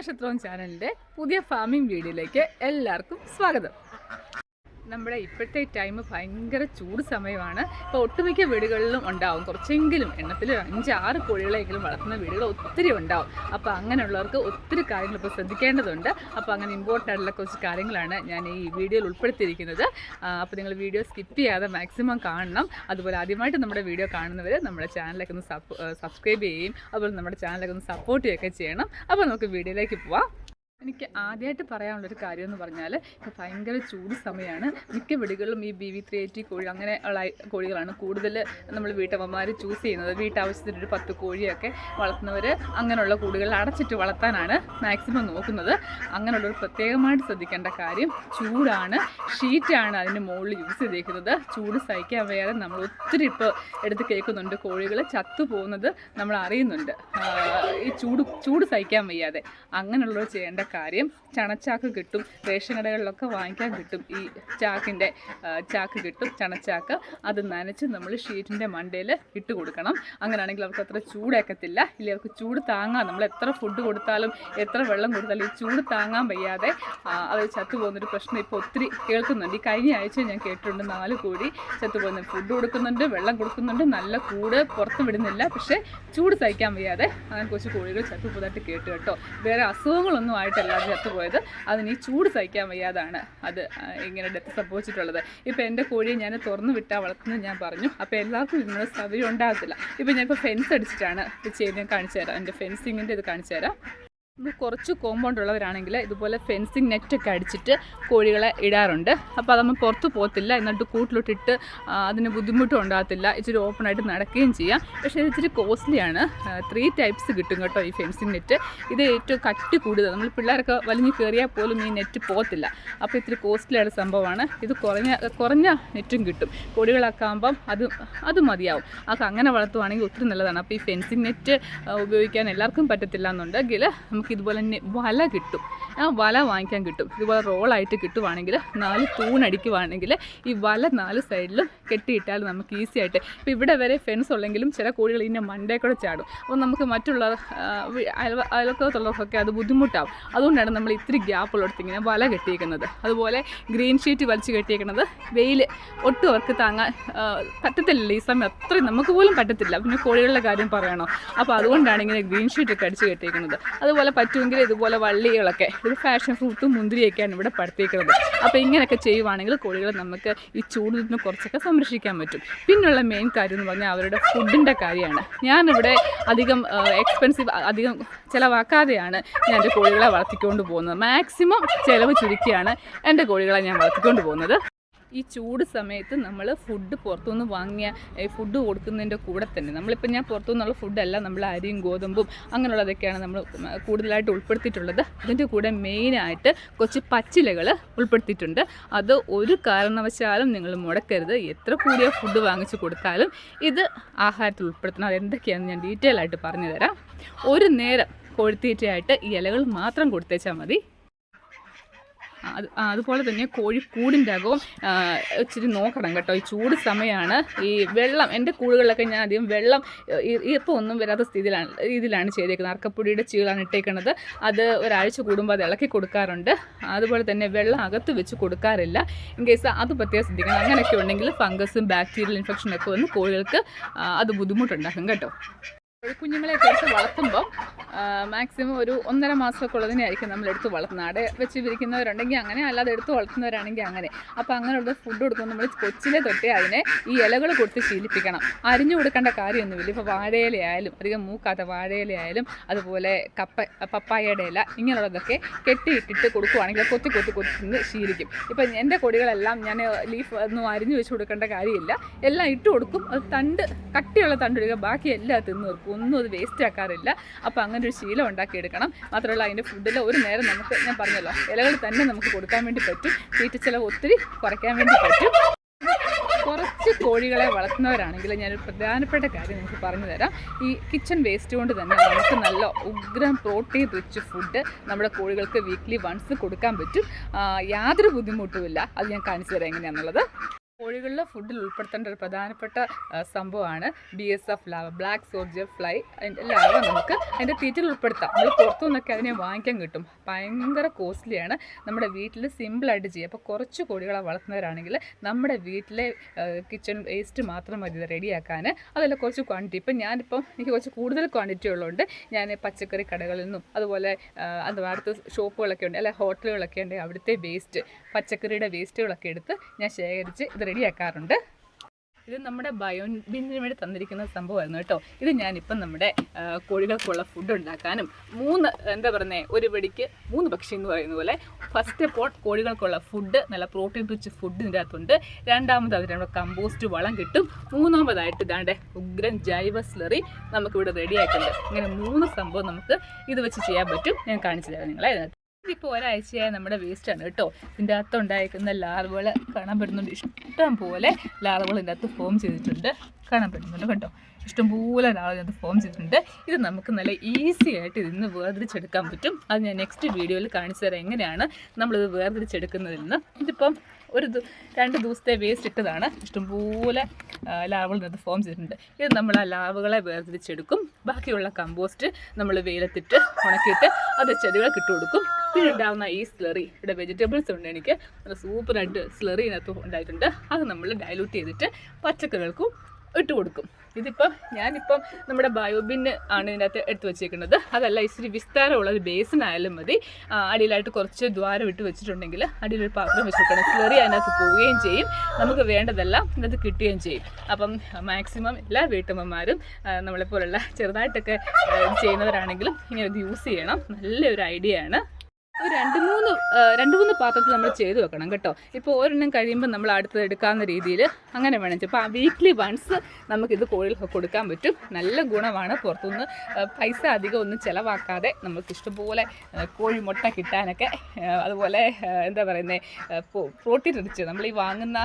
നക്ഷത്രവും ചാനലിന്റെ പുതിയ ഫാമിംഗ് വീഡിയോയിലേക്ക് എല്ലാവർക്കും സ്വാഗതം. നമ്മുടെ ഇപ്പോഴത്തെ ടൈം ഭയങ്കര ചൂട് സമയമാണ്. ഇപ്പോൾ ഒട്ടുമിക്ക വീടുകളിലും ഉണ്ടാവും. കുറച്ചെങ്കിലും എണ്ണത്തിൽ അഞ്ച് ആറ് കോഴികളെങ്കിലും വളർത്തുന്ന വീടുകൾ ഒത്തിരി ഉണ്ടാവും. അപ്പോൾ അങ്ങനെയുള്ളവർക്ക് ഒത്തിരി കാര്യങ്ങൾ ഇപ്പോൾ ശ്രദ്ധിക്കേണ്ടതുണ്ട്. അപ്പോൾ അങ്ങനെ ഇമ്പോർട്ടന്റ് ആയിട്ടുള്ള കുറച്ച് കാര്യങ്ങളാണ് ഞാൻ ഈ വീഡിയോയിൽ ഉൾപ്പെടുത്തിയിരിക്കുന്നത്. അപ്പോൾ നിങ്ങൾ വീഡിയോ സ്കിപ്പ് ചെയ്യാതെ മാക്സിമം കാണണം. അതുപോലെ ആദ്യമായിട്ട് നമ്മുടെ വീഡിയോ കാണുന്നവർ നമ്മുടെ ചാനലൊക്കെ ഒന്ന് സബ്സ്ക്രൈബ് ചെയ്യുകയും അതുപോലെ നമ്മുടെ ചാനലൊക്കെ ഒന്ന് സപ്പോർട്ട് ചെയ്യുകയൊക്കെ ചെയ്യണം. അപ്പോൾ നമുക്ക് വീഡിയോയിലേക്ക് പോവാം. എനിക്ക് ആദ്യമായിട്ട് പറയാനുള്ളൊരു കാര്യം എന്ന് പറഞ്ഞാൽ ഇപ്പോൾ ഭയങ്കര ചൂട് സമയമാണ് മിക്ക വീടുകളിലും ഈ ബി വി ത്രീ എയ്റ്റി കോഴി അങ്ങനെ ഉള്ള കോഴികളാണ് കൂടുതൽ നമ്മൾ വീട്ടമ്മമാർ ചൂസ് ചെയ്യുന്നത്. വീട്ടാവശ്യത്തിന് ഒരു പത്ത് കോഴിയൊക്കെ വളർത്തുന്നവർ അങ്ങനെയുള്ള കൂടുകളിൽ അടച്ചിട്ട് വളർത്താനാണ് മാക്സിമം നോക്കുന്നത്. അങ്ങനെയുള്ളൊരു പ്രത്യേകമായിട്ട് ശ്രദ്ധിക്കേണ്ട കാര്യം ചൂടാണ്. ഷീറ്റാണ് അതിന്റെ മുകളിൽ യൂസ് ചെയ്തേക്കുന്നത്. ചൂട് സഹിക്കാൻ വയ്യാതെ നമ്മൾ ഒത്തിരി ഇപ്പോൾ എടുത്ത് കേൾക്കുന്നുണ്ട് കോഴികൾ ചത്തു പോകുന്നത് നമ്മൾ അറിയുന്നുണ്ട് ഈ ചൂട് ചൂട് സഹിക്കാൻ വയ്യാതെ. അങ്ങനെയുള്ളവർ ചെയ്യേണ്ട കാര്യം ചണച്ചാക്ക് കിട്ടും റേഷൻ കടകളിലൊക്കെ വാങ്ങിക്കാൻ കിട്ടും. ഈ ചാക്കിന്റെ ചാക്ക് കിട്ടും ചണച്ചാക്ക്. അത് നനച്ച് നമ്മൾ ഷീറ്റിന്റെ മണ്ടയിൽ ഇട്ട് കൊടുക്കണം. അങ്ങനെയാണെങ്കിൽ അവർക്ക് അത്ര ചൂടേക്കത്തില്ല. ഇല്ല അവർക്ക് ചൂട് താങ്ങാൻ നമ്മൾ എത്ര ഫുഡ് കൊടുത്താലും എത്ര വെള്ളം കൊടുത്താലും ഈ ചൂട് താങ്ങാൻ വയ്യാതെ അത് ചത്തുപോകുന്നൊരു പ്രശ്നം ഇപ്പോൾ ഒത്തിരി കേൾക്കുന്നുണ്ട്. ഈ കഴിഞ്ഞ ആഴ്ച ഞാൻ കേട്ടിട്ടുണ്ട് നാല് കോഴി ചത്തുപോകുന്നത് ഫുഡ് കൊടുക്കുന്നുണ്ട് വെള്ളം കൊടുക്കുന്നുണ്ട്. നല്ല കൂട് പുറത്ത് വിടുന്നില്ല. പക്ഷേ ചൂട് സഹിക്കാൻ വയ്യാതെ അങ്ങനെ കുറച്ച് കോഴികൾ ചത്തുപോയതായിട്ട് കേട്ടു കേട്ടോ. വേറെ അസുഖങ്ങളൊന്നും ആയിട്ടല്ല അത് ചത്തുപോയത് അതിന് ഈ ചൂട് സഹിക്കാൻ വയ്യാതാണ് അത് ഇങ്ങനെ ഡെത്ത് സംഭവിച്ചിട്ടുള്ളത്. ഇപ്പോൾ എന്റെ കോഴിയെ ഞാൻ തുറന്നു വിട്ടാൽ വളർത്തുന്നത് ഞാൻ പറഞ്ഞു. അപ്പോൾ എല്ലാവർക്കും ഇതിനുള്ള സൗകര്യം ഉണ്ടാകത്തില്ല. ഇപ്പോൾ ഞാനിപ്പോൾ ഫെൻസ് അടിച്ചിട്ടാണ് ഇത് ചെയ്യുന്നത്. കാണിച്ചു തരാം എന്റെ ഫെൻസിങ്ങിന്റെ ഇത് കാണിച്ചു തരാം കുറച്ച് കോമ്പൗണ്ട് ഉള്ളവരാണെങ്കിൽ ഇതുപോലെ ഫെൻസിങ് നെറ്റൊക്കെ അടിച്ചിട്ട് കോഴികളെ ഇടാറുണ്ട്. അപ്പോൾ നമ്മൾ പുറത്ത് പോകത്തില്ല. എന്നിട്ട് കൂട്ടിലോട്ടിട്ട് അതിന് ബുദ്ധിമുട്ടും ഉണ്ടാകത്തില്ല. ഇച്ചിരി ഓപ്പണായിട്ട് നടക്കുകയും ചെയ്യാം. പക്ഷേ ഇത് ഇച്ചിരി കോസ്റ്റ്ലിയാണ് ത്രീ ടൈപ്സ് കിട്ടും കേട്ടോ ഈ ഫെൻസിങ് നെറ്റ് ഇത് ഏറ്റവും കട്ടി കൂടുതൽ. നമ്മൾ പിള്ളേരൊക്കെ വലിഞ്ഞ് കയറിയാൽ പോലും ഈ നെറ്റ് പോകത്തില്ല. അപ്പോൾ ഇത്തിരി കോസ്റ്റ്ലിയാണ് സംഭവമാണ്. ഇത് കുറഞ്ഞ കുറഞ്ഞ നെറ്റും കിട്ടും. കോഴികളൊക്കെ ആകുമ്പം അത് അത് മതിയാവും. അതൊക്കെ അങ്ങനെ വളർത്തുവാണെങ്കിൽ ഒത്തിരി നല്ലതാണ്. അപ്പോൾ ഈ ഫെൻസിങ് നെറ്റ് ഉപയോഗിക്കാൻ എല്ലാവർക്കും പറ്റത്തില്ല എന്നുണ്ടെങ്കിൽ നമുക്ക് ഇതുപോലെ തന്നെ വല കിട്ടും. ആ വല വാങ്ങിക്കാൻ കിട്ടും. ഇതുപോലെ റോളായിട്ട് കിട്ടുവാണെങ്കിൽ നാല് തൂണടിക്കുവാണെങ്കിൽ ഈ വല നാല് സൈഡിലും കെട്ടിയിട്ടാൽ നമുക്ക് ഈസി ആയിട്ട്. ഇപ്പോൾ ഇവിടെ വരെ ഫെൻസ് ഉള്ളെങ്കിലും ചില കോഴികൾ ഇതിന്റെ മണ്ടേ കൂടെ ചാടും. അപ്പോൾ നമുക്ക് മറ്റുള്ള അയൽവക്കത്തുള്ളവർക്കൊക്കെ അത് ബുദ്ധിമുട്ടാവും. അതുകൊണ്ടാണ് നമ്മൾ ഇത്തിരി ഗ്യാപ്പുള്ളിടത്ത് ഇങ്ങനെ വല കെട്ടിയിരിക്കുന്നത് അതുപോലെ ഗ്രീൻ ഷീറ്റ് വലിച്ച് കെട്ടിയിരിക്കുന്നത് വെയിൽ ഒട്ടും അവർക്ക് താങ്ങാൻ പറ്റത്തില്ല ഈ സമയം അത്രയും നമുക്ക് പോലും പറ്റത്തില്ല. പിന്നെ കോഴികളുടെ കാര്യം പറയണോ? അപ്പോൾ അതുകൊണ്ടാണ് ഇങ്ങനെ ഗ്രീൻ ഷീറ്റ് ഒക്കെ അടിച്ച് കെട്ടിയിരിക്കുന്നത് അതുപോലെ പറ്റുമെങ്കിൽ ഇതുപോലെ വള്ളികളൊക്കെ ഒരു ഫാഷൻ ഫ്രൂട്ടും മുന്തിരിയൊക്കെയാണ് ഇവിടെ പടുത്തേക്കുന്നത്. അപ്പോൾ ഇങ്ങനെയൊക്കെ ചെയ്യുവാണെങ്കിൽ കോഴികളെ നമുക്ക് ഈ ചൂട് നിന്ന് കുറച്ചൊക്കെ സംരക്ഷിക്കാൻ പറ്റും. പിന്നുള്ള മെയിൻ കാര്യം എന്ന് പറഞ്ഞാൽ അവരുടെ ഫുഡിന്റെ കാര്യമാണ്. ഞാനിവിടെ അധികം എക്സ്പെൻസീവ് അധികം ചിലവാക്കാതെയാണ് ഞാൻ എന്റെ കോഴികളെ വളർത്തിക്കൊണ്ട് പോകുന്നത്. മാക്സിമം ചിലവ് ചുരുക്കിയാണ് എന്റെ കോഴികളെ ഞാൻ വളർത്തിക്കൊണ്ട് പോകുന്നത്. ഈ ചൂട് സമയത്ത് നമ്മൾ ഫുഡ് പുറത്തുനിന്ന് വാങ്ങിയ ഫുഡ് കൊടുക്കുന്നതിന്റെ കൂടെ തന്നെ. നമ്മളിപ്പോൾ ഞാൻ പുറത്തുനിന്നുള്ള ഫുഡല്ല നമ്മൾ അരിയും ഗോതമ്പും അങ്ങനെയുള്ളതൊക്കെയാണ് നമ്മൾ കൂടുതലായിട്ട് ഉൾപ്പെടുത്തിയിട്ടുള്ളത്. അതിന്റെ കൂടെ മെയിനായിട്ട് കുറച്ച് പച്ചിലകൾ ഉൾപ്പെടുത്തിയിട്ടുണ്ട്. അത് ഒരു കാരണവശാലും നിങ്ങൾ മുടക്കരുത്. എത്ര കൂടിയ ഫുഡ് വാങ്ങിച്ചു കൊടുത്താലും ഇത് ആഹാരത്തിൽ ഉൾപ്പെടുത്തണം. അതെന്തൊക്കെയാണെന്ന് ഞാൻ ഡീറ്റെയിൽ ആയിട്ട് പറഞ്ഞു തരാം ഒരു നേരം കോഴിത്തീറ്റയായിട്ട് ഇലകൾ മാത്രം കൊടുത്തേച്ചാൽ മതി. അത് അതുപോലെ തന്നെ കോഴിക്കൂടിന്റെ അകവും ഇച്ചിരി നോക്കണം കേട്ടോ. ഈ ചൂട് സമയമാണ് ഈ വെള്ളം എന്റെ കൂടുകളിലൊക്കെ ഞാൻ അധികം വെള്ളം ഇപ്പോൾ ഒന്നും വരാത്ത സ്ഥിതിയിലാണ് രീതിയിലാണ് ചെയ്തേക്കുന്നത്. അർക്കപ്പൊടിയുടെ ചീളാണ് ഇട്ടേക്കുന്നത് അത് ഒരാഴ്ച കൂടുമ്പോൾ അത് ഇളക്കി കൊടുക്കാറുണ്ട്. അതുപോലെ തന്നെ വെള്ളം അകത്ത് വെച്ച് കൊടുക്കാറില്ല. ഇൻ കേസ് അത് പ്രത്യേകം ശ്രദ്ധിക്കണം. അങ്ങനെയൊക്കെ ഉണ്ടെങ്കിൽ ഫംഗസും ബാക്ടീരിയൽ ഇൻഫെക്ഷനൊക്കെ വന്ന് കോഴികൾക്ക് അത് ബുദ്ധിമുട്ടുണ്ടാക്കും കേട്ടോ. കോഴിക്കുഞ്ഞുങ്ങളെ എടുത്ത് വളർത്തുമ്പം മാക്സിമം ഒരു ഒന്നര മാസമൊക്കെ ഉള്ളതിനായിരിക്കും നമ്മൾ എടുത്ത് വളർത്തുന്നത്. അവിടെ വെച്ച് വിരിക്കുന്നവരുണ്ടെങ്കിൽ അങ്ങനെ അല്ലാതെ എടുത്ത് വളർത്തുന്നവരാണെങ്കിൽ അങ്ങനെ. അപ്പോൾ അങ്ങനെയുള്ള ഫുഡ് കൊടുക്കുമ്പോൾ നമ്മൾ കൊച്ചിലെ തൊട്ടേ അതിനെ ഈ ഇലകൾ കൊടുത്ത് ശീലിപ്പിക്കണം. അരിഞ്ഞു കൊടുക്കേണ്ട കാര്യമൊന്നുമില്ല. ഇപ്പോൾ വാഴയിലയായാലും അധികം മൂക്കാത്ത വാഴയിലയായാലും അതുപോലെ കപ്പ പപ്പായയുടെ ഇല ഇങ്ങനെയുള്ളതൊക്കെ കെട്ടിയിട്ടിട്ട് കൊടുക്കുവാണെങ്കിൽ കൊത്തി കൊത്തി കൊത്തി ശീലിക്കും. ഇപ്പം എന്റെ കൊടികളെല്ലാം ഞാൻ ലീഫ് ഒന്നും അരിഞ്ഞു വെച്ച് കൊടുക്കേണ്ട കാര്യമില്ല. എല്ലാം ഇട്ട് കൊടുക്കും. അത് തണ്ട് കട്ടിയുള്ള തണ്ട് ബാക്കി എല്ലാം തിന്നു ഒന്നും അത് വേസ്റ്റ് ആക്കാറില്ല. അപ്പോൾ അങ്ങനെ ഒരു ശീലം ഉണ്ടാക്കിയെടുക്കണം. മാത്രമല്ല അതിന്റെ ഫുഡിൽ ഒരു നേരം നമുക്ക് ഞാൻ പറഞ്ഞല്ലോ ഇലകൾ തന്നെ നമുക്ക് കൊടുക്കാൻ വേണ്ടി പറ്റും. തീറ്റ ചിലവ് ഒത്തിരി കുറയ്ക്കാൻ വേണ്ടി പറ്റും. കുറച്ച് കോഴികളെ വളർത്തുന്നവരാണെങ്കിൽ ഞാനൊരു പ്രധാനപ്പെട്ട കാര്യം നിങ്ങൾക്ക് പറഞ്ഞു തരാം. ഈ കിച്ചൺ വേസ്റ്റ് കൊണ്ട് തന്നെ നമുക്ക് നല്ല ഉഗ്രം പ്രോട്ടീൻ റിച്ച് ഫുഡ് നമ്മുടെ കോഴികൾക്ക് വീക്ക്ലി വൺസ് കൊടുക്കാൻ പറ്റും. യാതൊരു ബുദ്ധിമുട്ടുമില്ല. അത് ഞാൻ കാണിച്ചു തരാം എങ്ങനെയാണെന്നുള്ളത് കോഴികളിലെ ഫുഡിൽ ഉൾപ്പെടുത്തേണ്ട ഒരു പ്രധാനപ്പെട്ട സംഭവമാണ് B S F larva black soldier fly larva നമുക്ക് അതിന്റെ തീറ്റിൽ ഉൾപ്പെടുത്താം. നമ്മൾ പുറത്തു നിന്നൊക്കെ അതിനെ വാങ്ങിക്കാൻ കിട്ടും. ഭയങ്കര കോസ്റ്റ്ലിയാണ് നമ്മുടെ വീട്ടിൽ സിമ്പിളായിട്ട് ചെയ്യുക അപ്പോൾ കുറച്ച് കോഴികളെ വളർത്തുന്നവരാണെങ്കിൽ നമ്മുടെ വീട്ടിലെ കിച്ചൺ വേസ്റ്റ് മാത്രം മതി റെഡിയാക്കാൻ അതല്ല കുറച്ച് ക്വാണ്ടിറ്റി ഇപ്പം ഞാനിപ്പം എനിക്ക് കുറച്ച് കൂടുതൽ ക്വാണ്ടിറ്റി ഉള്ളതുകൊണ്ട് ഞാൻ പച്ചക്കറി കടകളിൽ നിന്നും അതുപോലെ അത് അടുത്ത് ഷോപ്പുകളൊക്കെ ഉണ്ട് അല്ലെ ഹോട്ടലുകളൊക്കെ ഉണ്ട് അവിടുത്തെ വേസ്റ്റ് പച്ചക്കറിയുടെ വേസ്റ്റുകളൊക്കെ എടുത്ത് ഞാൻ ശേഖരിച്ച് ഇത് റെഡിയാക്കാറുണ്ട്. ഇത് നമ്മുടെ ബയോബിന് വേണ്ടി തന്നിരിക്കുന്ന സംഭവമായിരുന്നു കേട്ടോ. ഇത് ഞാനിപ്പം നമ്മുടെ കോഴികൾക്കുള്ള ഫുഡ് ഉണ്ടാക്കാനും മൂന്ന് എന്താ പറയുന്നത് ഒരു വെടിക്ക് മൂന്ന് പക്ഷി എന്ന് പറയുന്ന പോലെ ഫസ്റ്റ് അപ്പോൾ കോഴികൾക്കുള്ള ഫുഡ് നല്ല പ്രോട്ടീൻ റിച്ച് ഫുഡ് ഇതിന്റെ അകത്തുണ്ട് രണ്ടാമത് അതിന് നമ്മുടെ കമ്പോസ്റ്റ് വളം കിട്ടും. മൂന്നാമതായിട്ട് ഇതാണ്ട് ഉഗ്രൻ ജൈവ സ്ലറി നമുക്കിവിടെ റെഡി ആയിട്ടുണ്ട്. ഇങ്ങനെ മൂന്ന് സംഭവം നമുക്ക് ഇത് വെച്ച് ചെയ്യാൻ പറ്റും. ഞാൻ കാണിച്ചു തരാം നിങ്ങളെ. ഇതിപ്പോൾ ഒരാഴ്ചയായി നമ്മുടെ വേസ്റ്റാണ് കേട്ടോ. ഇതിന്റെ അകത്ത് ഉണ്ടായിരിക്കുന്ന ലാർവകൾ കാണാൻ പറ്റുന്നുണ്ട്. ഇഷ്ടം പോലെ ലാർവകൾ ഇതിന്റെ അകത്ത് ഫോം ചെയ്തിട്ടുണ്ട്. കാണാൻ പറ്റുന്നുണ്ട് കേട്ടോ. ഇഷ്ടംപോലെ ലാർവ ഇതിനകത്ത് ഫോം ചെയ്തിട്ടുണ്ട്. ഇത് നമുക്ക് നല്ല ഈസി ആയിട്ട് ഇതിന്ന് വേർതിരിച്ചെടുക്കാൻ പറ്റും. അത് ഞാൻ നെക്സ്റ്റ് വീഡിയോയിൽ കാണിച്ചു തരാം. എങ്ങനെയാണ് നമ്മളിത് വേർതിരിച്ചെടുക്കുന്നതിൽ നിന്ന് ഇതിപ്പം ഒരു രണ്ട് ദിവസത്തെ വേസ്റ്റ് ഇട്ടതാണ്. ഇഷ്ടംപോലെ ലാവുകളിനകത്ത് ഫോം ചെയ്തിട്ടുണ്ട് ഇത് നമ്മൾ ആ ലാവുകളെ വേർതിരിച്ചെടുക്കും. ബാക്കിയുള്ള കമ്പോസ്റ്റ് നമ്മൾ വെയിലത്തിട്ട് ഉണക്കിയിട്ട് അത് ചെടികൾക്ക് ഇട്ട് കൊടുക്കും. പിന്നെ ഉണ്ടാകുന്ന ഈ സ്ലറി ഇവിടെ വെജിറ്റബിൾസ് ഉണ്ട് എനിക്ക്. നല്ല സൂപ്പറായിട്ട് സ്ലറി ഇതിനകത്ത് ഉണ്ടായിട്ടുണ്ട്. അത് നമ്മൾ ഡയലൂട്ട് ചെയ്തിട്ട് പച്ചക്കറികൾക്കും ഇട്ട് കൊടുക്കും. ഇതിപ്പം ഞാനിപ്പം നമ്മുടെ ബയോബിൻ ആണ് ഇതിനകത്ത് എടുത്തു വെച്ചേക്കുന്നത്. അതല്ല ഇച്ചിരി വിസ്താരമുള്ള ഒരു ബേസിനായാലും മതി. ആ, അടിയിലായിട്ട് കുറച്ച് ദ്വാരം ഇട്ട് വെച്ചിട്ടുണ്ടെങ്കിൽ അടിയിലൊരു പാത്രം വെച്ച് കൊടുക്കണം. സ്ലറി അതിനകത്ത് പോവുകയും ചെയ്യും. നമുക്ക് വേണ്ടതെല്ലാം ഇതിനകത്ത് കിട്ടുകയും ചെയ്യും. അപ്പം മാക്സിമം എല്ലാ വീട്ടമ്മമാരും നമ്മളെപ്പോലുള്ള ചെറുതായിട്ടൊക്കെ ചെയ്യുന്നവരാണെങ്കിലും ഇങ്ങനെ ഇത് യൂസ് ചെയ്യണം. നല്ലൊരു ഐഡിയ ആണ്. ഒരു രണ്ട് മൂന്ന് രണ്ട് മൂന്ന് പാത്രത്തിൽ നമ്മൾ ചെയ്ത് വെക്കണം കേട്ടോ. ഇപ്പോൾ ഒരെണ്ണം കഴിയുമ്പോൾ നമ്മൾ അടുത്തത് എടുക്കാവുന്ന രീതിയിൽ അങ്ങനെ വേണം. അപ്പോൾ വീക്ക്ലി വൺസ് നമുക്കിത് കോഴികൾക്ക് കൊടുക്കാൻ പറ്റും. നല്ല ഗുണമാണ് പുറത്തുനിന്ന്. പൈസ അധികം ഒന്നും ചിലവാക്കാതെ നമുക്ക് ഇഷ്ടംപോലെ കോഴിമുട്ട കോഴി മുട്ട കിട്ടാനൊക്കെ അതുപോലെ എന്താ പറയുന്നത് പ്രോട്ടീൻ റിച്ച് നമ്മൾ ഈ വാങ്ങുന്ന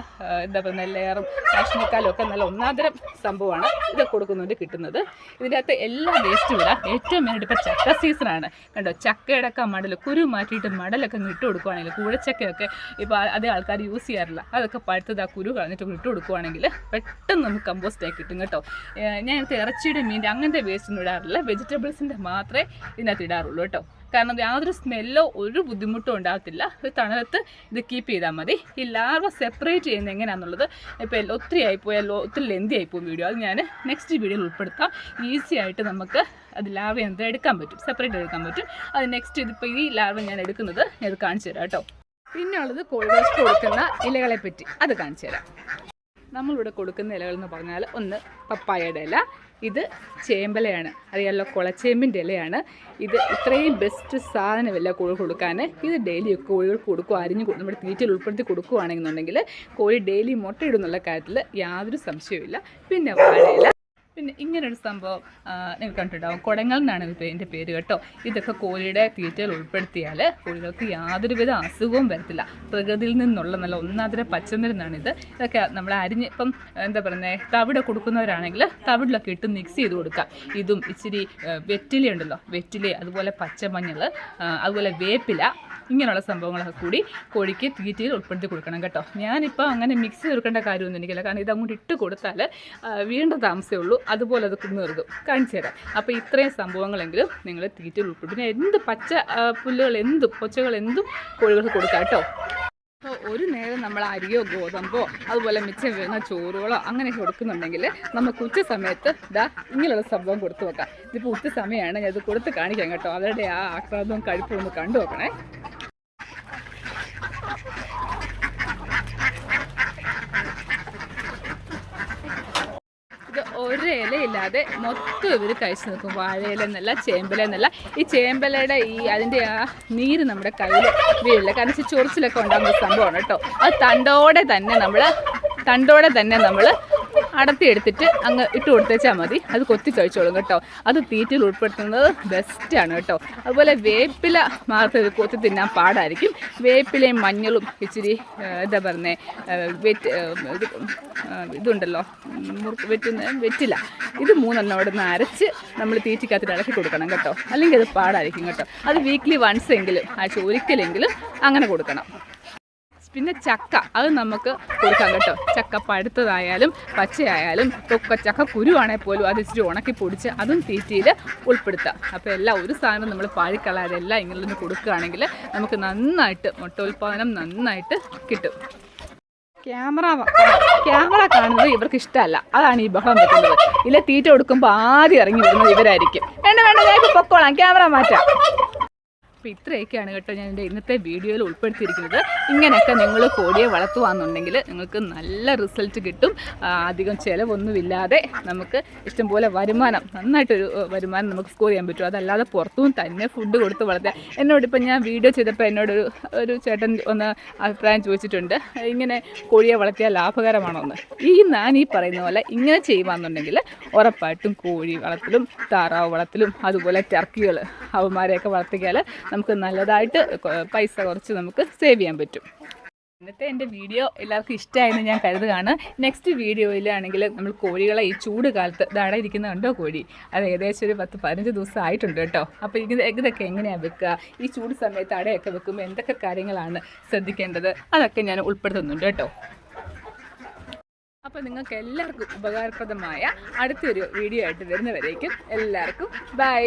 എന്താ പറയുന്നത് ലെയറും കാഷ്മക്കാലും ഒക്കെ നല്ല ഒന്നാന്തരം സംഭവമാണ് ഇത് കൊടുക്കുന്നുണ്ട് കിട്ടുന്നത്. ഇതിന്റെ അകത്ത് എല്ലാ വേസ്റ്റും ഇടാം. ഏറ്റവും മെയിനായിട്ട് ഇപ്പോൾ ചക്ക സീസണാണ് കണ്ടോ? ചക്കയുടെ ഒക്കെ മടൽ കുരു മാറ്റിയിട്ട് മടലൊക്കെ ഇട്ട് കൊടുക്കുവാണെങ്കിൽ കൂഴച്ചക്കയൊക്കെ ഇപ്പോൾ അതേ ആൾക്കാർ യൂസ് ചെയ്യാറില്ല. അതൊക്കെ പഴുത്തത് ആ കുരു കളഞ്ഞിട്ട് ഇട്ട് കൊടുക്കുവാണെങ്കിൽ പെട്ടെന്ന് നമുക്ക് കമ്പോസ്റ്റ് ആയി കിട്ടും കേട്ടോ. ഞാൻ ഇതിനകത്ത് ഇറച്ചിയുടെ മീന്റെ അങ്ങനത്തെ വേസ്റ്റ് ഒന്നും ഇടാറില്ല. വെജിറ്റബിൾസിന്റെ മാത്രമേ ഇതിനകത്ത് ഇടാറുള്ളൂ കേട്ടോ. കാരണം യാതൊരു സ്മെല്ലോ ഒരു ബുദ്ധിമുട്ടും ഉണ്ടാകത്തില്ല. ഒരു തണലത്ത് ഇത് കീപ്പ് ചെയ്താൽ മതി. ഈ ലാർവ സെപ്പറേറ്റ് ചെയ്യുന്നത് എങ്ങനെയാണെന്നുള്ളത് ഇപ്പോൾ ഒത്തിരി ആയിപ്പോയാൽ ഒത്തിരി ലെന്തി ആയിപ്പോകും വീഡിയോ അത് ഞാൻ നെക്സ്റ്റ് വീഡിയോയിൽ ഉൾപ്പെടുത്താം. ഈസി ആയിട്ട് നമുക്ക് അത് ലാർവ എന്ത് എടുക്കാൻ പറ്റും. സെപ്പറേറ്റ് എടുക്കാൻ പറ്റും. അത് നെക്സ്റ്റ് ഇതിപ്പോൾ ഈ ലാർവ ഞാൻ എടുക്കുന്നത് ഇത് കാണിച്ചു തരാം കേട്ടോ. പിന്നെയുള്ളത് കോഴിവാസ് കൊടുക്കുന്ന ഇലകളെ പറ്റി അത് കാണിച്ചു തരാം. നമ്മളിവിടെ കൊടുക്കുന്ന ഇലകൾ എന്ന് പറഞ്ഞാൽ ഒന്ന് പപ്പായയുടെ ഇല ഇത് ചേമ്പലയാണ് അറിയാമല്ലോ കുളച്ചേമ്പിന്റെ ഇലയാണ്. ഇത് ഇത്രയും ബെസ്റ്റ് സാധനമില്ല കോഴി കൊടുക്കാൻ. ഇത് ഡെയിലി കോഴികൾക്ക് കൊടുക്കുക അരിഞ്ഞ് നമ്മുടെ തീറ്റയിൽ ഉൾപ്പെടുത്തി കൊടുക്കുകയാണെന്നുണ്ടെങ്കിൽ കോഴി ഡെയിലി മുട്ടയിടുന്നുള്ള കാര്യത്തിൽ യാതൊരു സംശയവുമില്ല. പിന്നെ വാഴയില പിന്നെ ഇങ്ങനൊരു സംഭവം നിങ്ങൾ കണ്ടിട്ടുണ്ടാവും. കുടങ്ങൾ എന്നാണ് ഇത് ഇതിന്റെ പേര് കേട്ടോ. ഇതൊക്കെ കോഴിയുടെ തീറ്റയിൽ ഉൾപ്പെടുത്തിയാൽ കോഴികൾക്ക് യാതൊരുവിധ അസുഖവും വരത്തില്ല. പ്രകൃതിയിൽ നിന്നുള്ള നല്ല ഒന്നാതിര പച്ചമരുന്നാണ് ഇത് ഇതൊക്കെ നമ്മൾ അരിഞ്ഞ് ഇപ്പം എന്താ പറയുന്നത് തവിട് കൊടുക്കുന്നവരാണെങ്കിൽ തവിടിലൊക്കെ ഇട്ട് മിക്സ് ചെയ്ത് കൊടുക്കാം ഇതും ഇച്ചിരി വെറ്റില ഉണ്ടല്ലോ വെറ്റില അതുപോലെ പച്ചമഞ്ഞൾ അതുപോലെ വേപ്പില ഇങ്ങനെയുള്ള സംഭവങ്ങളൊക്കെ കൂടി കോഴിക്ക് തീറ്റയിൽ ഉൾപ്പെടുത്തി കൊടുക്കണം കേട്ടോ. ഞാനിപ്പോൾ അങ്ങനെ മിക്സ് ചെയ്ത് കൊടുക്കേണ്ട കാര്യമൊന്നും എനിക്കില്ല. കാരണം അങ്ങോട്ട് ഇട്ട് കൊടുത്താൽ വീണ്ട താമസമേ ഉള്ളൂ. അതുപോലെ അത് നിർത്തും കാണിച്ചു തരാം. അപ്പോൾ ഇത്രയും സംഭവങ്ങളെങ്കിലും നിങ്ങൾ തീറ്റയിൽ ഉൾപ്പെടും പിന്നെ എന്ത് പച്ച പുല്ലുകൾ എന്തും പൊച്ചകൾ എന്തും കോഴികൾക്ക് കൊടുക്കാം കേട്ടോ. അപ്പോൾ ഒരു നേരം നമ്മൾ അരിയോ ഗോതമ്പോ അതുപോലെ മിച്ചം വരുന്ന ചോറുകളോ അങ്ങനെയൊക്കെ കൊടുക്കുന്നുണ്ടെങ്കിൽ നമുക്ക് ഉച്ച സമയത്ത് ഇതാ ഇങ്ങനെയുള്ള സംഭവം കൊടുത്തു വെക്കാം. ഇതിപ്പോൾ ഉച്ച സമയമാണ്. ഞാൻ ഇത് കൊടുത്ത് കാണിക്കാം കേട്ടോ. അവരുടെ ആ ആക്രാന്തവും കഴുപ്പും ഒന്ന് കണ്ടു നോക്കണേ ഇത് ഒരു ഇലയില്ലാതെ മൊത്തം ഇവർ കഴിച്ചു നിൽക്കും. ചേമ്പല എന്നല്ല. ഈ ചേമ്പലയുടെ ഈ അതിന്റെ ആ നീര് നമ്മുടെ കയ്യിൽ വീഴില്ല കാരണം ചൊറിച്ചിലൊക്കെ ഉണ്ടാകുന്ന സംഭവമാണ് കേട്ടോ. അത് തണ്ടോടെ തന്നെ നമ്മൾ തണ്ടോടെ തന്നെ നമ്മൾ അടത്തി എടുത്തിട്ട് അങ്ങ് ഇട്ട് കൊടുത്തേച്ചാൽ മതി. അത് കൊത്തി കഴിച്ചോളും കേട്ടോ. അത് തീറ്റയിൽ ഉൾപ്പെടുത്തുന്നത് ബെസ്റ്റാണ് കേട്ടോ. അതുപോലെ വേപ്പില മാത്രം കൊത്തി തിന്നാൻ പാടായിരിക്കും. വേപ്പിലയും മഞ്ഞളും ഇച്ചിരി എന്താ പറഞ്ഞേ വെറ്റ് ഇതുണ്ടല്ലോ വെറ്റുന്ന വെറ്റില. ഇത് മൂന്നെണ്ണം അവിടെ നിന്ന് അരച്ച് നമ്മൾ തീറ്റിക്കകത്തിട്ട് ഇളക്കി കൊടുക്കണം കേട്ടോ. അല്ലെങ്കിൽ അത് പാടായിരിക്കും കേട്ടോ. അത് വീക്ക്ലി വൺസ് എങ്കിലും ആഴ്ച ഒരിക്കലെങ്കിലും അങ്ങനെ കൊടുക്കണം. പിന്നെ ചക്ക. അത് നമുക്ക് കൊടുക്കാം കേട്ടോ. ചക്ക പഴുത്തതായാലും പച്ചയായാലും ഒക്കെ ചക്ക കുരുവാണെങ്കിൽ പോലും അത് ഇച്ചിരി ഉണക്കി പൊടിച്ച് അതും തീറ്റയിൽ ഉൾപ്പെടുത്താം. അപ്പോൾ എല്ലാം ഒരു സാധനം നമ്മൾ പാഴിക്കളയാതെ എല്ലാം ഇങ്ങനെ കൊടുക്കുകയാണെങ്കിൽ നമുക്ക് നന്നായിട്ട് മുട്ട ഉൽപ്പാദനം നന്നായിട്ട് കിട്ടും. ക്യാമറ ക്യാമറ കാണുന്നത് ഇവർക്ക് ഇഷ്ടമല്ല. അതാണ് ഈ ബഹളം വെക്കുന്നത്. ഇല്ല തീറ്റ കൊടുക്കുമ്പോൾ ആദ്യം ഇറങ്ങി വരുന്നത് ഇവരായിരിക്കും. വേണ്ട വേണ്ട ഞാൻ പൊക്കോളാം. ക്യാമറ മാറ്റാം. അപ്പോൾ ഇത്രയൊക്കെയാണ് കേട്ടോ ഞാൻ എന്റെ ഇന്നത്തെ വീഡിയോയിൽ ഉൾപ്പെടുത്തിയിരിക്കുന്നത്. ഇങ്ങനെയൊക്കെ നിങ്ങൾ കോഴിയെ വളർത്തുവാന്നുണ്ടെങ്കിൽ നിങ്ങൾക്ക് നല്ല റിസൾട്ട് കിട്ടും. അധികം ചിലവൊന്നുമില്ലാതെ നമുക്ക് ഇഷ്ടംപോലെ വരുമാനം നന്നായിട്ടൊരു വരുമാനം നമുക്ക് സ്കോർ ചെയ്യാൻ പറ്റും. അതല്ലാതെ പുറത്തും തന്നെ ഫുഡ് കൊടുത്ത് വളർത്താൻ എന്നോടിപ്പോൾ ഞാൻ വീഡിയോ ചെയ്തപ്പോൾ എന്നോടൊരു ഒരു ചേട്ടൻ ഒന്ന് അഭിപ്രായം ചോദിച്ചിട്ടുണ്ട്. ഇങ്ങനെ കോഴിയെ വളർത്തിയാൽ ലാഭകരമാണോ എന്ന് ഈ ഞാൻ ഈ പറയുന്ന പോലെ ഇങ്ങനെ ചെയ്യുവാന്നുണ്ടെങ്കിൽ ഉറപ്പായിട്ടും കോഴി വളർത്തലും താറാവ് വളർത്തലും അതുപോലെ ടർക്കികൾ അവന്മാരെയൊക്കെ വളർത്തിയാൽ നമുക്ക് നല്ലതായിട്ട് പൈസ കുറച്ച് നമുക്ക് സേവ് ചെയ്യാൻ പറ്റും. ഇന്നത്തെ എന്റെ വീഡിയോ എല്ലാവർക്കും ഇഷ്ടമായെന്ന് ഞാൻ കരുതുകയാണ്. നെക്സ്റ്റ് വീഡിയോയിലാണെങ്കിൽ നമ്മൾ കോഴികളെ ഈ ചൂട് കാലത്ത് ദാടെ ഇരിക്കുന്ന കണ്ടോ കോഴി? അത് ഏകദേശം ഒരു പത്ത് പതിനഞ്ച് ദിവസം ആയിട്ടുണ്ട് കേട്ടോ. അപ്പോൾ ഇത് ഇതൊക്കെ എങ്ങനെയാണ് വെക്കുക? ഈ ചൂട് സമയത്ത് അടയൊക്കെ വെക്കുമ്പോൾ എന്തൊക്കെ കാര്യങ്ങളാണ് ശ്രദ്ധിക്കേണ്ടത്? അതൊക്കെ ഞാൻ ഉൾപ്പെടുത്തുന്നുണ്ട് കേട്ടോ. അപ്പോൾ നിങ്ങൾക്ക് എല്ലാവർക്കും ഉപകാരപ്രദമായ അടുത്തൊരു വീഡിയോ ആയിട്ട് വരുന്നവരേക്കും എല്ലാവർക്കും ബൈ